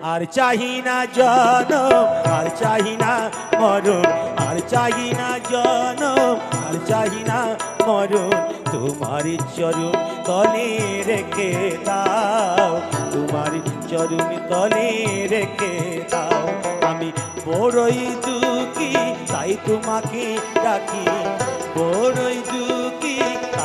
আর চাহি না জন আর চাহি না মরণ, আর চাহি না জন আর চাহি না মরণ। তোমার চরণ তলে রেখে দাও, তোমার চরণ তলে রেখে দাও। আমি বড়ই দুঃখী, তাই তোমাকে ডাকি। বড়ই দুঃখী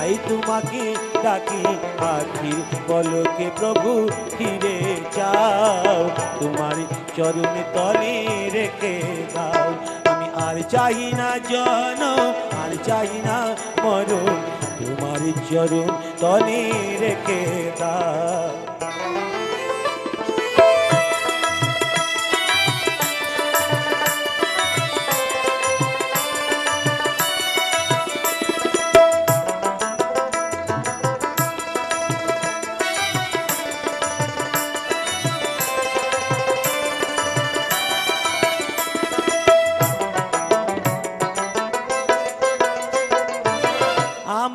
তাই তোমাকে ডাকি পাখির বলকে প্রভু, ফিরে যাও। তোমার চরণ তলে রেখে দাও। আমি আর চাই না জন আর চাই না মরণ। তোমার চরণ তলে রেখে দাও।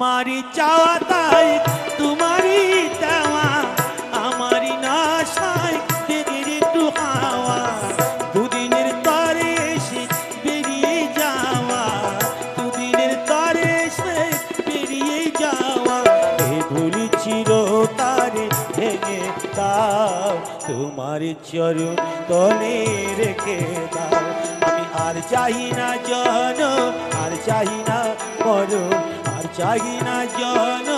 আমারই চাওয়া তাই, তোমারই দেওয়া, আমারই নাশায় একটু হাওয়া। দুদিনের তরে এসে বেরিয়ে যাওয়া, দুদিনের তরে এসে বেরিয়ে যাওয়া। এ ভুলি চির তারে ভেঙে দাও, তোমার চরণ তলে রেখে দাও। আমি আর চাই না জন চাই না জন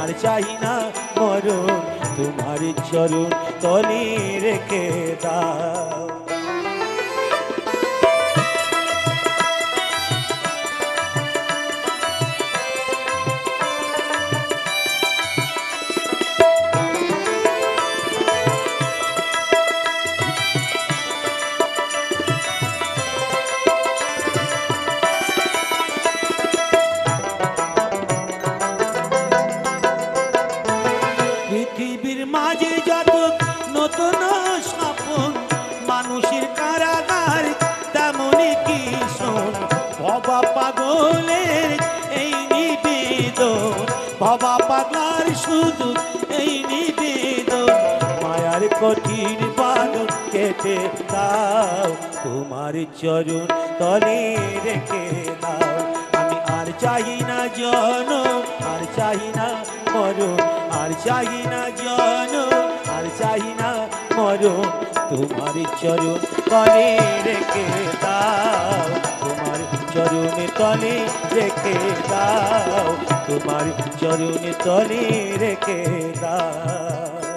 আর চাই না মরণ তোমার চরণ তলে রেখে দাও। বাবা পাগলের এই নিবেদন বাবা পাগলার শুধু এই নিবেদন। মায়ার কঠিন বাদন কেটে দাও, তোমার চরণ তলে রেখে দাও। আমি আর চাই না জন আর চাই না মরণ, আর চাই না জন আর চাই না মরণ। তোমার চরণ তলে রেখে দাও। চরণে তলে রেখে দাও। তোমার চরণে তলে রেখে দাও।